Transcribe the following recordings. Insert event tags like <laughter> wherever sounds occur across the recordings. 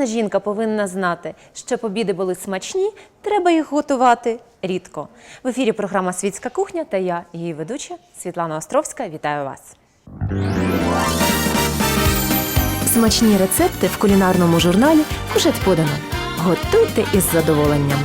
Кожна жінка повинна знати, що побіди були смачні, треба їх готувати рідко. В ефірі програма Світська кухня та я, її ведуча Світлана Островська. Вітаю вас. Смачні рецепти в кулінарному журналі «Кушать подано». Готуйте із задоволенням.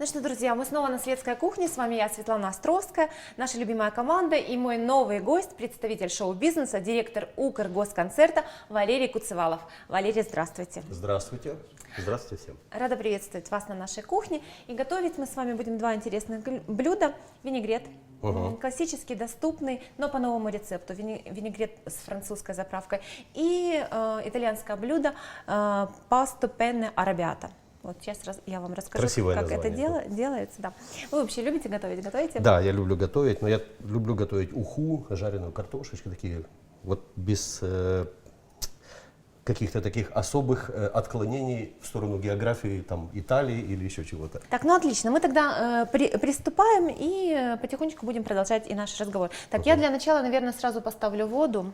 Ну что, друзья, мы снова на светской кухне. С вами я, Светлана Островская, наша любимая команда и мой новый гость, представитель шоу-бизнеса, директор Укргосконцерта Валерий Куцевалов. Валерий, здравствуйте. Здравствуйте. Здравствуйте всем. Рада приветствовать вас на нашей кухне. И готовить мы с вами будем два интересных блюда. Винегрет. М, Классический, доступный, но по новому рецепту. Винегрет с французской заправкой. И э, итальянское блюдо э, пасто пенне арабиата. Вот сейчас раз- я вам расскажу, Красивое как это дела- делается. Да. Вы вообще любите готовить? Готовите? Да, я люблю готовить, но я люблю готовить уху, жареную картошечку, такие вот без э, каких-то таких особых э, отклонений в сторону географии там Италии или еще чего-то. Так, ну отлично. Мы тогда э, при- приступаем и э, потихонечку будем продолжать и наш разговор. Так, я для начала, наверное, сразу поставлю воду.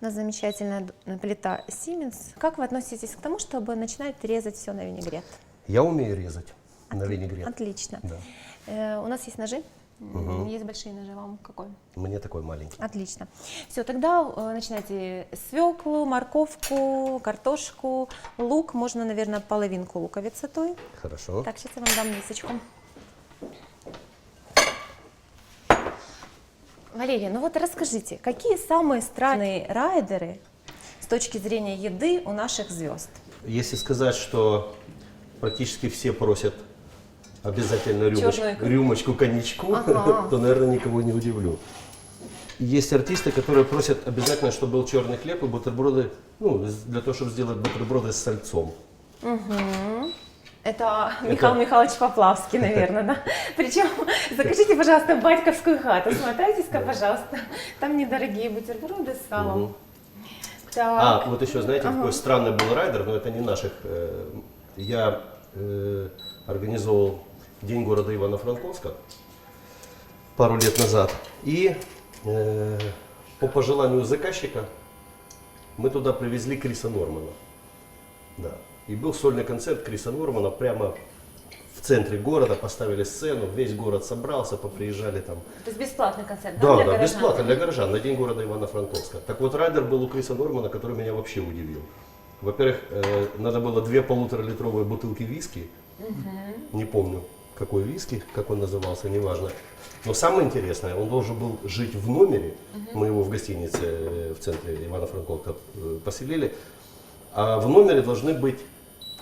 У нас замечательная плита Siemens. Как вы относитесь к тому, чтобы начинать резать все на винегрет? Я умею резать на винегрет. Отлично. Да. Э, у нас есть ножи. М, Есть большие ножи, вам какой? Мне такой маленький. Отлично. Все, тогда э, начинайте свеклу, морковку, картошку, лук. Можно, наверное, половинку луковицы той. Хорошо. Так, сейчас я вам дам мисочку. Валерия, ну вот расскажите, какие самые странные райдеры с точки зрения еды у наших звезд? Если сказать, что практически все просят обязательно рюмоч- рюмочку коньячку, Ага. <laughs> то, наверное, никого не удивлю. Есть артисты, которые просят обязательно, чтобы был черный хлеб и бутерброды, ну, для того, чтобы сделать бутерброды с сальцом. Это Михаил Михайлович Поплавский, наверное, да? Причем закажите, пожалуйста, батьковскую хату. Смотритесь-ка, пожалуйста. Там недорогие бутерброды с салом. Так. А, вот еще, знаете, какой странный был райдер, но это не наших. э, Я э, организовал День города Ивано-Франковска пару лет назад. И э, по пожеланию заказчика мы туда привезли Криса Нормана. Да. И был сольный концерт Криса Нормана прямо в центре города, поставили сцену, весь город собрался, поприезжали там То есть бесплатный концерт, да, для да, горожан? бесплатно для горожан на день города Ивано-Франковска. Так вот, райдер был у Криса Нормана, который меня вообще удивил. Во-первых, э, надо было две полуторалитровые бутылки виски. Не помню, какой виски, как он назывался, неважно. Но самое интересное, он должен был жить в номере. Мы его в гостинице э, в центре Ивано-Франковска э, поселили. А в номере должны быть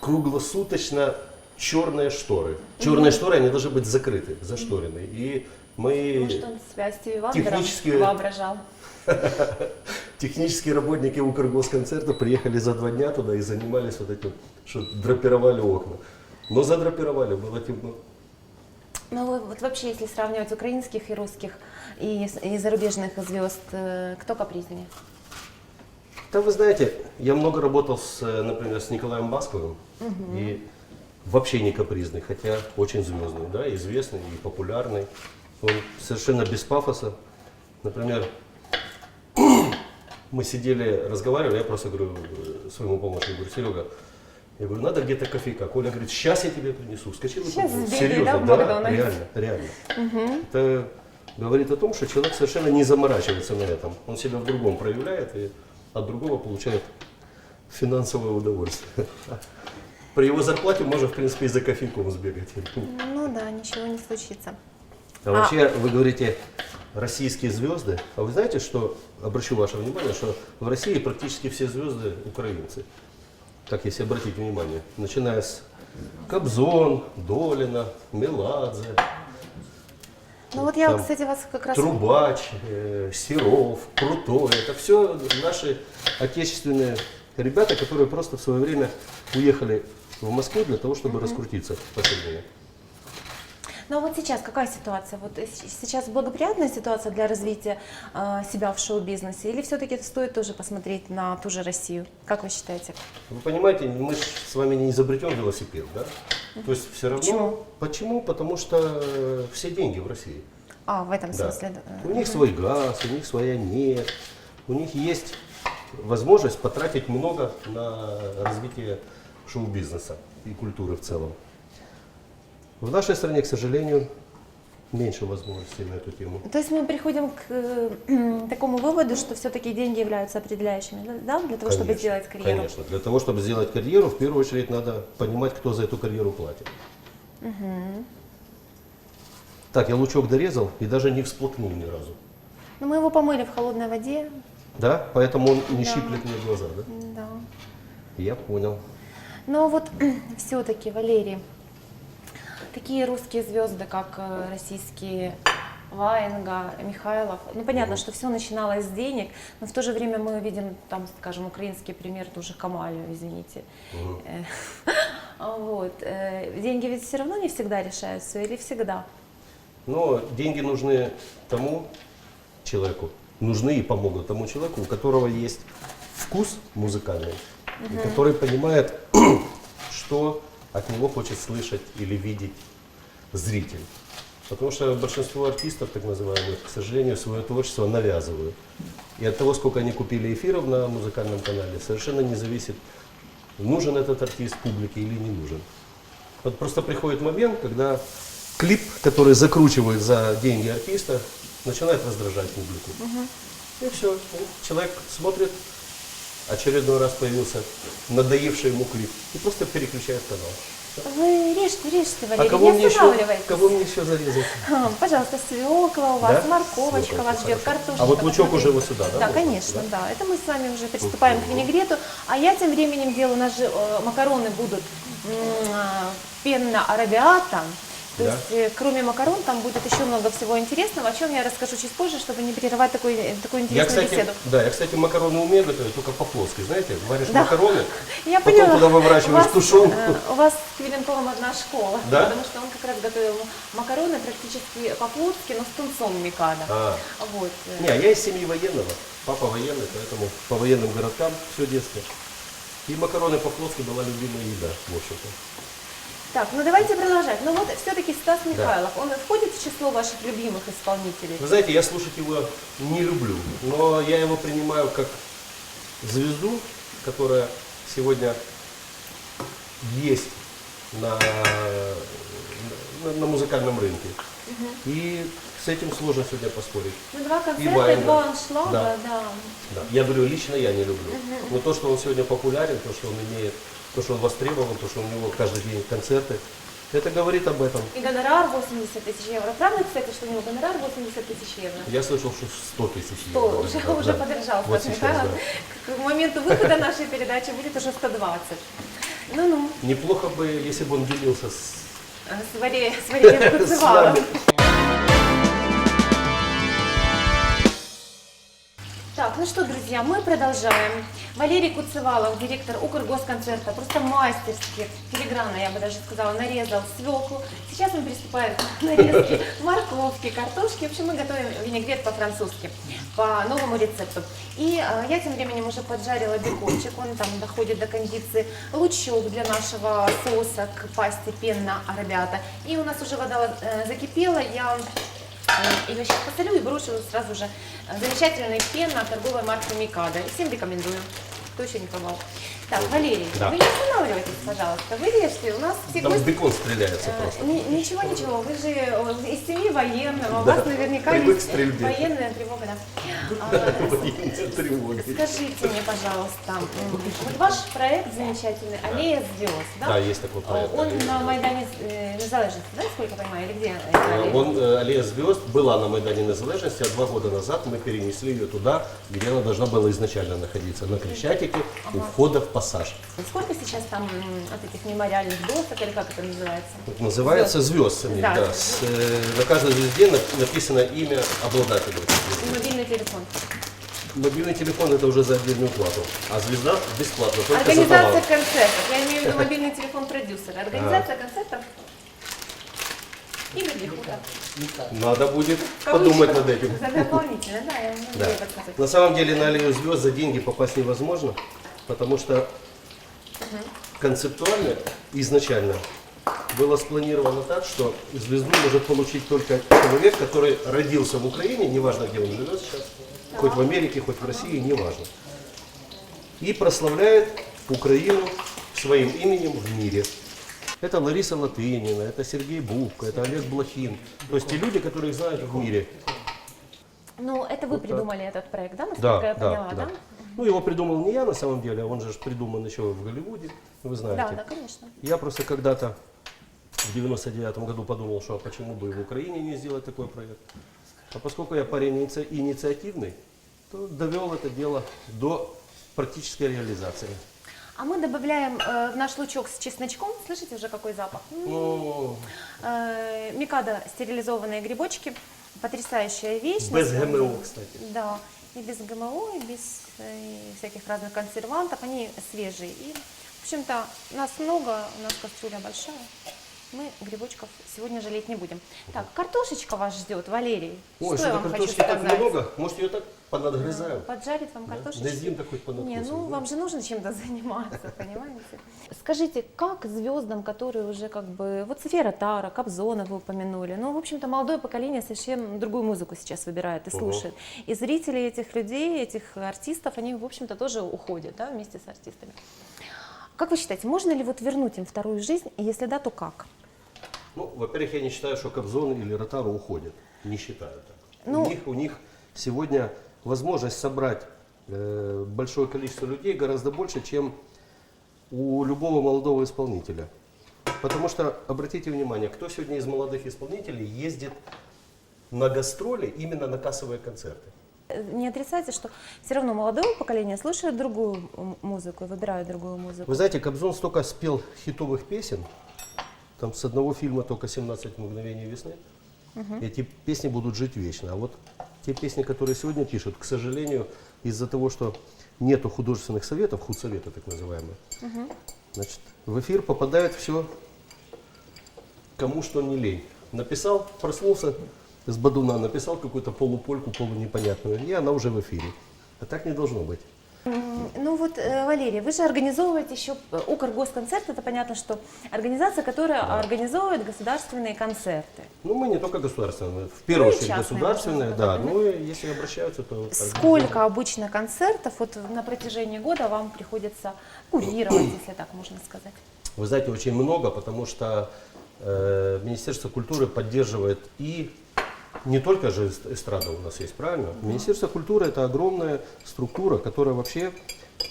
круглосуточно черные шторы. Черные шторы, они должны быть закрыты, зашторены. И мы... Может, он себя Стиви Вандером Технически- воображал? <laughs> Технические работники Укргосконцерта приехали за два дня туда и занимались вот этим, что драпировали окна. Но задрапировали, было темно. Ну, вот вообще, если сравнивать украинских и русских, и, и зарубежных звезд, э, кто капризнее? Да вы знаете, я много работал, с, э, например, с Николаем Басковым. И вообще не капризный, хотя очень звездный, да, известный и популярный. Он совершенно без пафоса. Например, мы сидели, разговаривали, я просто говорю э, своему помощнику, говорю, Серега, я говорю, надо где-то кофейка. Коля говорит, сейчас я тебе принесу. Вскочил и Щас купил. сбегай, Серьезно, да, да, Макдональдс? реально, реально. Это говорит о том, что человек совершенно не заморачивается на этом. Он себя в другом проявляет и от другого получает финансовое удовольствие. При его зарплате можно, в принципе, и за кофейком сбегать. Ну да, ничего не случится. А вообще, вы говорите, российские звезды. А вы знаете, что, обращу ваше внимание, что в России практически все звезды украинцы. Так, если обратить внимание. Начиная с Кобзон, Долина, Меладзе, Ну вот я, Там кстати, вас как раз... Трубач, э, Серов, Крутой. Это все наши отечественные ребята, которые просто в свое время уехали в Москву для того, чтобы раскрутиться посильнее. Ну а вот сейчас какая ситуация? Вот сейчас благоприятная ситуация для развития э, себя в шоу-бизнесе? Или все-таки стоит тоже посмотреть на ту же Россию? Как вы считаете? Вы понимаете, мы с вами не изобретем велосипед, да? То есть все равно. Почему? Почему? Потому что все деньги в России. А, в этом Да. смысле. У них свой газ, у них своя нефть, у них есть возможность потратить много на развитие шоу-бизнеса и культуры в целом. В нашей стране, к сожалению, меньше возможностей на эту тему. То есть мы приходим к э, <clears throat> такому выводу, что все-таки деньги являются определяющими, да, для того, чтобы Конечно, сделать карьеру. Конечно. Для того, чтобы сделать карьеру, в первую очередь надо понимать, кто за эту карьеру платит. Так, я лучок дорезал и даже не всплакнул ни разу. Но мы его помыли в холодной воде, Да? Поэтому он не Да. щиплет мне глаза, да? да. Я понял. Но вот <clears throat> все-таки, Валерий, такие русские звезды, как э, российские Ваенга, Михайлов, ну понятно, что все начиналось с денег, но в то же время мы видим там, скажем, украинский пример, тоже Камалю, извините. Э, <laughs> Вот. э, Деньги ведь все равно не всегда решают все или всегда? Но деньги нужны тому человеку, нужны и помогут тому человеку, у которого есть вкус музыкальный, и который понимает, <clears throat> что от него хочет слышать или видеть зритель. Потому что большинство артистов, так называемых, к сожалению, свое творчество навязывают. И от того, сколько они купили эфиров на музыкальном канале, совершенно не зависит, нужен этот артист публике или не нужен. Вот просто приходит момент, когда клип, который закручивает за деньги артиста, начинает раздражать публику. И все. Человек смотрит, очередной раз появился надоевший ему клип, и просто переключает канал. Вы режьте, режьте, А Валерий, кого не еще, останавливайтесь. кого мне еще зарезать? <laughs> А, Пожалуйста, свекла у вас, Да? морковочка Свекла, вас ждет, хорошо. картошка. А вот лучок уже вот сюда, да, Да, можно? конечно, Да? да. Это мы с вами уже приступаем к винегрету. А я тем временем делаю, у нас же э, макароны будут м, а, пенно-арабиата. То Да. есть, э, кроме макарон, там будет еще много всего интересного, о чем я расскажу чуть позже, чтобы не прерывать э, такую Я, интересную кстати, беседу. да, я, кстати, макароны умею готовить, только по-плоски, знаете, варишь Да. макароны, <laughs> Я потом поняла. туда выворачиваешь тушенку. э, У вас с Квиленковым одна школа, Да? потому что он как раз готовил макароны практически по-флотски, но с тунцом микада. А, Вот. э. Не, я из семьи военного, папа военный, поэтому по военным городкам все детство. И макароны по-флотски была любимая еда, в общем-то. Так, ну давайте продолжать. Ну вот все-таки Стас Михайлов, он входит в число ваших любимых исполнителей? Вы знаете, я слушать его не люблю, но я его принимаю как звезду, которая сегодня есть на, на, на музыкальном рынке. И с этим сложно сегодня поспорить. Ну два И концерта, Ваенга. два аншлага, Да. да. Да. Я говорю, лично я не люблю. Но то, что он сегодня популярен, то, что он имеет, то, что он востребован, то, что у него каждый день концерты, это говорит об этом. И гонорар 80 тысяч евро. Правда, кстати, что у него гонорар 80 тысяч евро? Я слышал, что 100 тысяч евро. уже, Да, уже да. подорожал Вот сейчас, да. К моменту выхода нашей передачи будет уже 120. Ну-ну, Неплохо бы, если бы он делился с э, с Валерием, с <laughs> Так, ну что, друзья, мы продолжаем. Валерий Куцевалов, директор Укргосконцерта, просто мастерски, филигранно, я бы даже сказала, нарезал свеклу. Сейчас мы приступаем к <laughs> нарезке морковки, картошки. В общем, мы готовим винегрет по-французски, по новому рецепту. И э, я тем временем уже поджарила бекончик, он там доходит до кондиции, лучок для нашего соуса к пасте пенна арабиата. И у нас уже вода э, закипела, я Ее сейчас посолю и брошу сразу же э, замечательный пен на торговой марки Микада. И всем рекомендую, кто еще не пробовал. Так, Валерий, Да. вы не останавливайтесь, пожалуйста. Вы режьте, у нас все Там гости... бекон стреляется Э, просто. ни- Ничего, ничего, вы же э, из семьи военного, у Да, вас наверняка привык к есть стрельбе. военная тревога, да. А, тревоги. Скажите мне, пожалуйста, м, вот ваш проект замечательный «Аллея звезд», да? Да, есть такой проект. Он «Аллея на звезд». Майдане э, Незалежности, да, сколько понимаю, или где? Э, аллея? Он, э, Аллея звезд была на Майдане Незалежности, а два года назад мы перенесли ее туда, где она должна была изначально находиться, на Крещатике, у входа в пассаж. Сколько сейчас там м, от этих мемориальных досок, или как это называется? Это называется звезд самих, Да. да. С, э, на каждой звезде на- написано имя обладателя. И мобильный телефон. Мобильный телефон это уже за отдельную плату, а звезда бесплатно, только за Организация концертов. Я имею в виду мобильный телефон продюсера. Организация концертов. Игорь Лихута. Надо будет подумать над этим. За дополнительно, да, я могу Да. На самом деле на аллею звезд за деньги попасть невозможно, потому что концептуально изначально было спланировано так, что звезду может получить только человек, который родился в Украине, неважно где он живет сейчас, хоть в Америке, хоть в России, неважно. и прославляет Украину своим именем в мире. Это Лариса Латынина, это Сергей Бубка, это Олег Блохин. То есть те люди, которые их знают в мире. Ну, это вы Вот так. придумали этот проект, да, насколько Да, я да, поняла, да. да? Ну, его придумал не я на самом деле, а он же придуман еще в Голливуде, вы знаете. Да, да, конечно. Я просто когда-то в 99 году подумал, что а почему бы и в Украине не сделать такой проект. А поскольку я парень иници- инициативный, то довел это дело до практической реализации. А мы добавляем э, в наш лучок с чесночком, слышите уже какой запах? Ну, Э, Микадо стерилизованные грибочки, потрясающая вещь. без ГМО, кстати. Да, и без ГМО, и без э, всяких разных консервантов, они свежие. И, в общем-то, нас много, у нас кастрюля большая. Мы грибочков сегодня жалеть не будем. Так, картошечка вас ждет, Валерий. Ой, что я вам хочу картошки так сказать? много, может ее так понадгрызаю. Поджарить вам Да? картошечку? Дадим-то хоть Не, понадкусить, ну да? вам же нужно чем-то <laughs> заниматься, понимаете? Скажите, как звездам, которые уже как бы, вот София Ротара, Кобзона вы упомянули, ну, в общем-то, молодое поколение совершенно другую музыку сейчас выбирает и слушает. И зрители этих людей, этих артистов, они, в общем-то, тоже уходят, да, вместе с артистами. Как вы считаете, можно ли вот вернуть им вторую жизнь, и если да, то как? Ну, во-первых, я не считаю, что Кобзон или Ротару уходят. Не считаю так. Ну- У, них, у них сегодня возможность собрать э, большое количество людей гораздо больше, чем у любого молодого исполнителя. Потому что, обратите внимание, кто сегодня из молодых исполнителей ездит на гастроли именно на кассовые концерты? Э, Не отрицайте, что все равно молодое поколение слушает другую музыку и выбирает другую музыку. Вы знаете, Кобзон столько спел хитовых песен, там с одного фильма только 17 мгновений весны. Эти песни будут жить вечно. А вот те песни, которые сегодня пишут, к сожалению, из-за того, что нету художественных советов, худсоветы так называемые, значит, в эфир попадает все, кому что не лень. Написал, проснулся с Бадуна, написал какую-то полупольку, полунепонятную, и она уже в эфире. А так не должно быть. Ну вот, э, Валерий, вы же организовываете еще э, Укргосконцерт, это понятно, что организация, которая организовывает государственные концерты. Ну, мы не только государственные, в первую Ну очередь государственные, да. Ну, если обращаются, то... Сколько обычно концертов вот на протяжении года вам приходится курировать, если так можно сказать? Вы знаете, очень много, потому что э, Министерство культуры поддерживает и не только же эст- эстрада у нас есть, правильно? Министерство культуры это огромная структура, которая вообще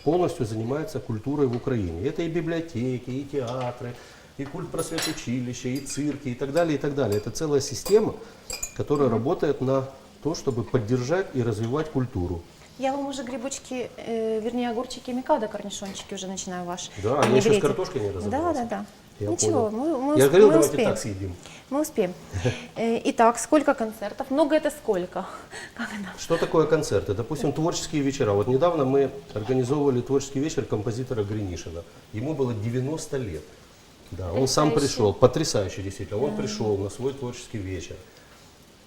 полностью занимается культурой в Украине. Это и библиотеки, и театры, и культ просвет училища, и цирки, и так далее, и так далее. Это целая система, которая работает на то, чтобы поддержать и развивать культуру. Я вам уже грибочки, э, вернее огурчики микадо, корнишончики уже начинаю ваш Да, я еще с картошкой не Да, разобрался. да, да. Я Ничего, понял. мы, мы, Я говорил, мы давайте успеем. так съедим. Мы успеем. <laughs> Э, Итак, сколько концертов? Много это сколько? <laughs> Что такое концерты? Допустим, творческие вечера. Вот недавно мы организовывали творческий вечер композитора Гринишина. Ему было 90 лет. Да, он сам пришел, потрясающе действительно. Он пришел на свой творческий вечер.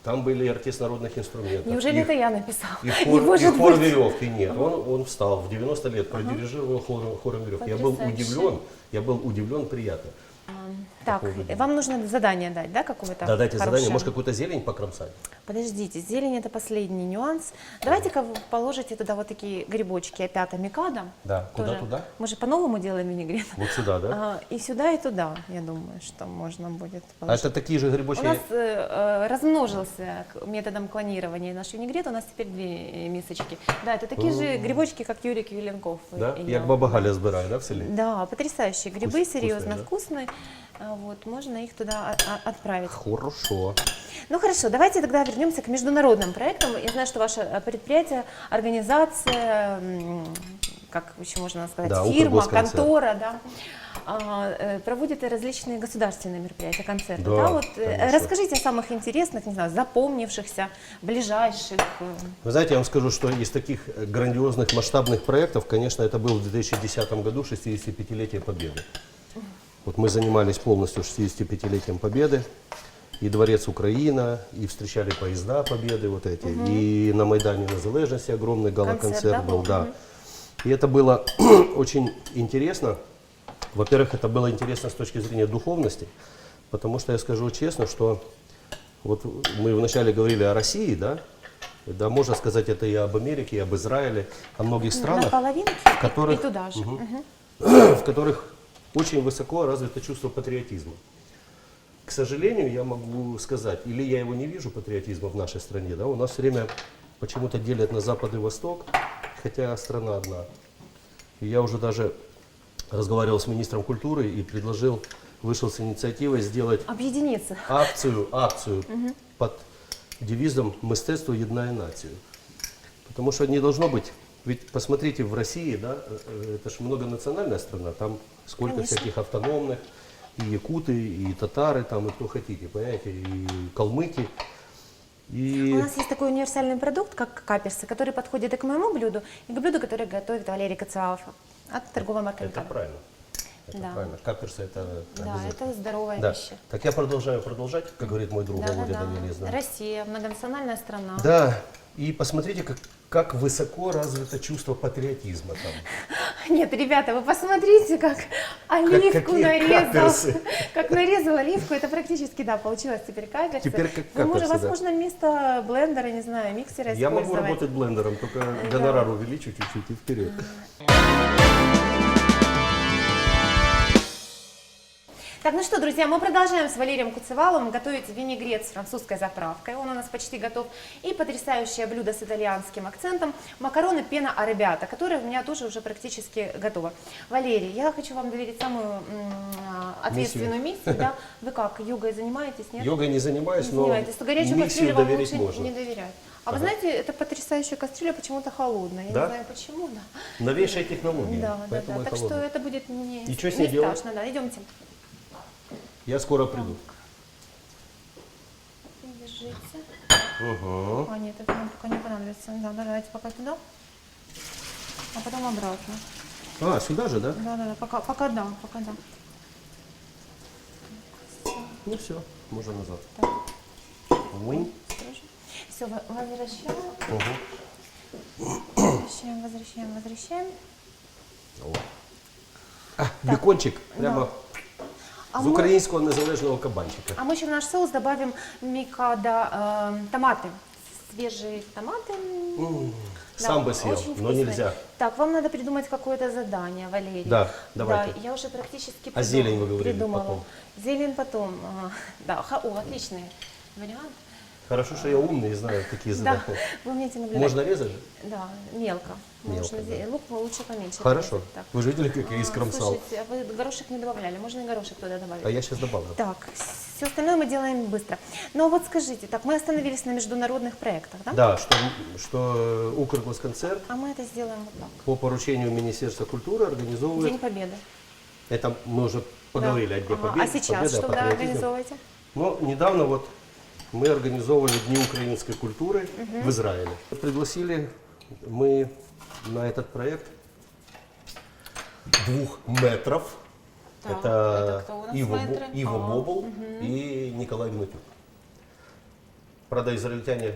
Там были артисты народных инструментов. Неужели и, это я написала? и <laughs> Не хор, и может хор быть. веревки. Нет, он, он встал в 90 лет, продирижировал хором, хором веревки. Я был удивлен, я был удивлен приятно. Так, вам нужно задание дать, да, какое-то? Да, дайте задание, хорошее? может какую-то зелень покромсать? Подождите, зелень это последний нюанс. Давайте-ка вы положите туда вот такие грибочки опята микадо. Да, куда Тоже. туда? Мы же по-новому делаем винегрет. Вот сюда, да? А, и сюда, и туда, я думаю, что можно будет А положить. это такие же У грибочки? нас э, э, размножился методом клонирования наш винегрет, у нас теперь две э, мисочки. Да, это такие же грибочки, как Юрий Квиленков. э, Да? Як баба Галя збирає, да, в селі? Да, потрясающие грибы, Вкус- серьезно вкусные, да? вкусные. А, Вот, можно их туда о- отправить. Хорошо. Ну хорошо, давайте тогда вернемся к международным проектам. Я знаю, что ваше э, предприятие, организация, как еще можно сказать, Да, фирма, контора, да, а, э, проводит различные государственные мероприятия, концерты. Да, Да, вот, э, конечно. расскажите о самых интересных, не знаю, запомнившихся, ближайших. Вы знаете, я вам скажу, что из таких грандиозных масштабных проектов, конечно, это был в 2010 году 65-летие Победы. Вот мы занимались полностью 65-летием Победы. И Дворец Украина, и встречали поезда Победы вот эти, и на Майдане Незалежности огромный гала-концерт да, был, да. И это было <clears throat> очень интересно. Во-первых, это было интересно с точки зрения духовности, потому что я скажу честно, что вот мы вначале говорили о России, да, Да, можно сказать это и об Америке, и об Израиле, о многих На странах, в которых, же. Мгм. <clears throat> в которых очень высоко развито чувство патриотизма. К сожалению, я могу сказать, или я его не вижу, патриотизма в нашей стране, да, у нас все время почему-то делят на Запад и Восток, хотя страна одна. И я уже даже разговаривал с министром культуры и предложил, вышел с инициативой сделать Объединиться. акцию, акцию под девизом «Мистецтво єднає націю». Потому что не должно быть, ведь посмотрите, в России, да, э, это же многонациональная страна, там сколько Конечно. всяких автономных, и якуты, и татары, там, и кто хотите, понимаете, и калмыки. И У нас есть такой универсальный продукт, как каперсы, который подходит и к моему блюду, и к блюду, которое готовит Валерий Коцевалов от торговой марки это правильно. Это Да. правильно. Каперсы это Да, это здоровая Да. вещь. Так я продолжаю продолжать, как говорит мой друг Да, да, Володя да. Данилизна. Россия, многонациональная страна. Да, и посмотрите, как, как высоко развито чувство патриотизма там. Нет, ребята, вы посмотрите, как оливку какие нарезал. каперсы. Как нарезал оливку, это практически, да, получилось теперь каперсы. Теперь как может, каперсы, да. возможно, вместо блендера, не знаю, миксера Я могу работать блендером, только гонорар увеличу чуть-чуть и вперед. Так, ну что, друзья, мы продолжаем с Валерием Куцеваловым готовить винегрет с французской заправкой. Он у нас почти готов. И потрясающее блюдо с итальянским акцентом – макароны пена арабиата, которые у меня тоже уже практически готовы. Валерий, я хочу вам доверить самую м, ответственную миссию. да? Вы как, йогой занимаетесь, нет? Йогой не занимаюсь, Не но занимаетесь. То горячую миссию кастрюлю вам лучше можно. не доверять. А вы Ага. знаете, эта потрясающая кастрюля почему-то холодная. Я Да? не знаю почему, да. Новейшая технология, Да, да, да. Так что холодная. это будет не, И что с не ней делать? страшно, да. Идемте. Я скоро приду. Держите. Угу. А, нет, это нам пока не понадобится. Да, да, давайте пока туда, а потом обратно. А, сюда же, да? Да, да, да, пока, пока да, пока да. Ну все, можно назад. Так. Уинь. Все, возвращаем, Угу. возвращаем, возвращаем, возвращаем. А, бекончик прямо А з мы- українського незалежного кабанчика. А мы еще в наш соус добавим микадо э, томаты. Свежие томаты. М, Да, Сам бы съел, очень но вкусные. нельзя. Так, вам надо придумать какое-то задание, Валерий. Да, давайте. Да, я уже практически А зелень вы говорили придумала. потом. Зелень потом. а, Да, ха- о, отличный вариант. Хорошо, что я умный и знаю такие Да, задания. вы умеете наблюдать. Можно резать? же? Да, мелко. Мелко, Можно да. Лук лучше поменьше. Хорошо. Так. Вы же видели, как я А, искромсал? Слушайте, а вы горошек не добавляли, можно и горошек туда добавить. А я сейчас добавлю. Так, все остальное мы делаем быстро. Но вот скажите, так, мы остановились на международных проектах, да? Да, что, что Укргосконцерт А мы это сделаем вот так. по поручению Министерства культуры организовывает... День Победы. Это мы уже поговорили Да. о Дне Победы. А сейчас Победы, о что вы организовываете? Но недавно вот мы организовывали Дни украинской культуры в Израиле. Пригласили мы на этот проект двух метров. Так, это это кто у нас Иво, Бо- мэтры? Иво А, Бобл и Николай Гнатюк. Правда, израильтяне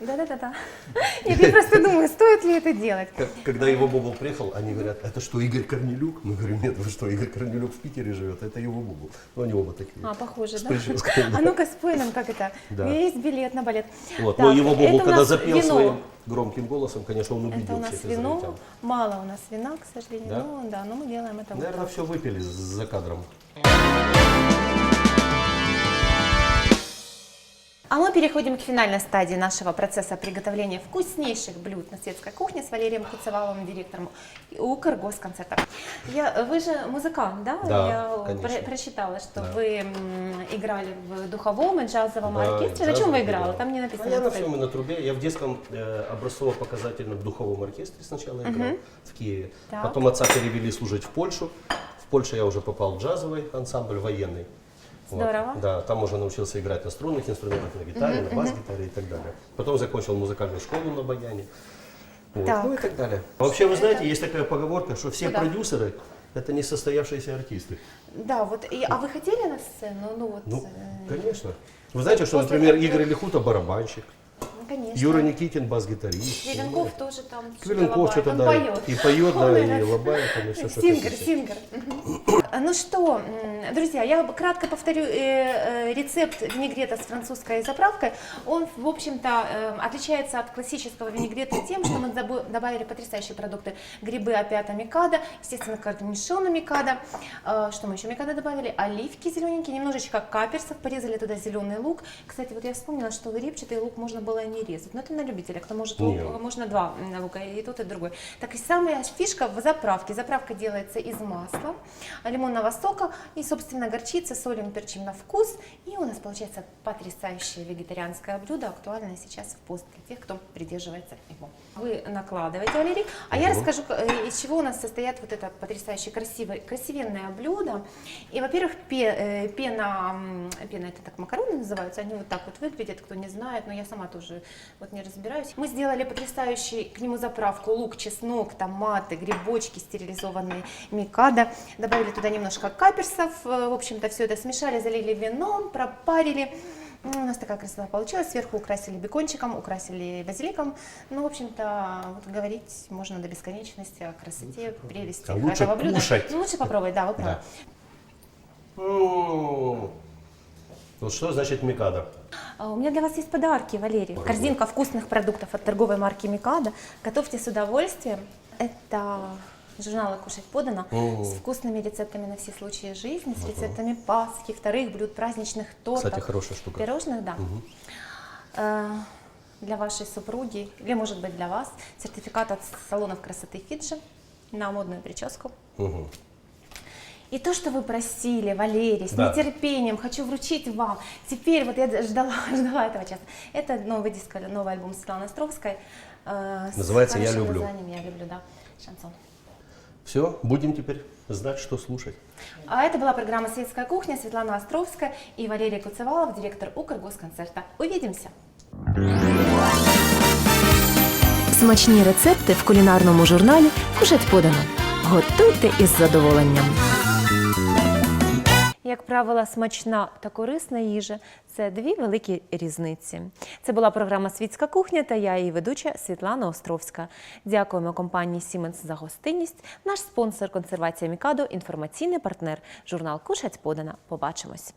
Да-да-да-да. <laughs> Нет, я просто думаю, стоит ли это делать. Когда его Бобл приехал, они говорят, это что, Игорь Корнелюк? Мы говорим, нет, вы что, Игорь Корнелюк в Питере живет, это его Бобл. Ну, они оба такие. А, похоже, да? <laughs> А ну-ка спой нам, как это. Да. Есть билет на балет. Вот. Но его это у когда запел своим громким голосом, конечно, он Это убедил у нас вино. Мало у нас вина, к сожалению. Да? Ну да, но мы делаем это Наверное, все выпили за кадром. А мы переходим к финальной стадии нашего процесса приготовления вкуснейших блюд на светской кухне с Валерием Куцеваловым, директором Укргосконцерта. Я, вы же музыкант, да? Да, Я конечно. про- прочитала, что Да. вы играли в духовом и джазовом Да, оркестре. На чем вы джазовый играли? играл. Там не написано. я на всем и на трубе. Я в детском э, образцово-показательном духовом оркестре сначала играл в Киеве. Так. Потом отца перевели служить в Польшу. В Польшу я уже попал в джазовый ансамбль военный. Вот. Здорово. Да, там уже научился играть на струнных инструментах, на гитаре, на бас-гитаре и так далее. Потом закончил музыкальную школу на баяне. Вот. Так. Ну и так далее. Вообще, вы знаете, есть такая поговорка, что все Куда? продюсеры это не состоявшиеся артисты. Да, вот. И, а вы хотели на сцену? Ну вот. Ну, э, конечно. Вы знаете, что, например, Игорь Лихута барабанщик, ну, конечно. Юра Никитин бас-гитарист. Квиленков тоже там. Квиленков что-то, да, поет. и поет, да, и лобает, Сингер, сингер. Так, ну что, друзья, я кратко повторю э, э, рецепт винегрета с французской заправкой. Он, в общем-то, э, отличается от классического винегрета тем, что мы добавили потрясающие продукты. Грибы опята микада, естественно, корнишоны микада. Э, Что мы еще микада добавили? Оливки зелененькие, немножечко каперсов, порезали туда зеленый лук. Кстати, вот я вспомнила, что репчатый лук можно было и не резать. Но это на любителя, кто может лук, Не. можно два лука, и тот, и другой. Так и самая фишка в заправке. Заправка делается из масла, лимонного сока и, собственно, горчица, солим, перчим на вкус. И у нас получается потрясающее вегетарианское блюдо, актуальное сейчас в пост для тех, кто придерживается его. Вы накладываете, Валерий, а я расскажу, э, из чего у нас состоят вот это потрясающее красивое, красивенное блюдо. И, во-первых, пе- э, пена, пена это так макароны называются, они вот так вот выглядят, кто не знает, но я сама тоже вот не разбираюсь. Мы сделали потрясающий к нему заправку лук, чеснок, томаты, грибочки стерилизованные, микада, добавили туда немножко каперсов, э, в общем-то все это смешали, залили вином, пропарили. У нас такая красота получилась. Сверху украсили бекончиком, украсили базиликом. Ну, в общем-то, вот говорить можно до бесконечности о красоте, прелести А лучше этого блюда. кушать. Ну, лучше попробовать, да, вы правы. Да. Вот что значит микада? А У меня для вас есть подарки, Валерий. Корзинка вкусных продуктов от торговой марки Микада. Готовьте с удовольствием. Это журнала «Кушать подано» О. с вкусными рецептами на все случаи жизни, с рецептами Пасхи, вторых блюд, праздничных тортов. Кстати, хорошая штука. Пирожных, да. Э, Для вашей супруги, или, может быть, для вас, сертификат от салонов красоты Фиджи на модную прическу. Мгм. И то, что вы просили, Валерий, с Да. нетерпением хочу вручить вам. Теперь вот я ждала, <laughs> ждала этого часа. Это новый диск, новый альбом Светланы Островской. э, с Называется «Я люблю». названием «Я люблю», да, шансон. Все, будем теперь знать, что слушать. А это была программа «Светская кухня», Светлана Островская и Валерий Куцевалов, директор Укргосконцерта. Увидимся! Смачні рецепти в кулінарному журналі Кушать подано. Готуйте із задоволенням. Як правило, смачна та корисна їжа це дві великі різниці. Це була програма Світська кухня та я її ведуча Світлана Островська. Дякуємо компанії Siemens за гостинність. Наш спонсор консервація Мікадо, інформаційний партнер, журнал Кушать подана. Побачимось.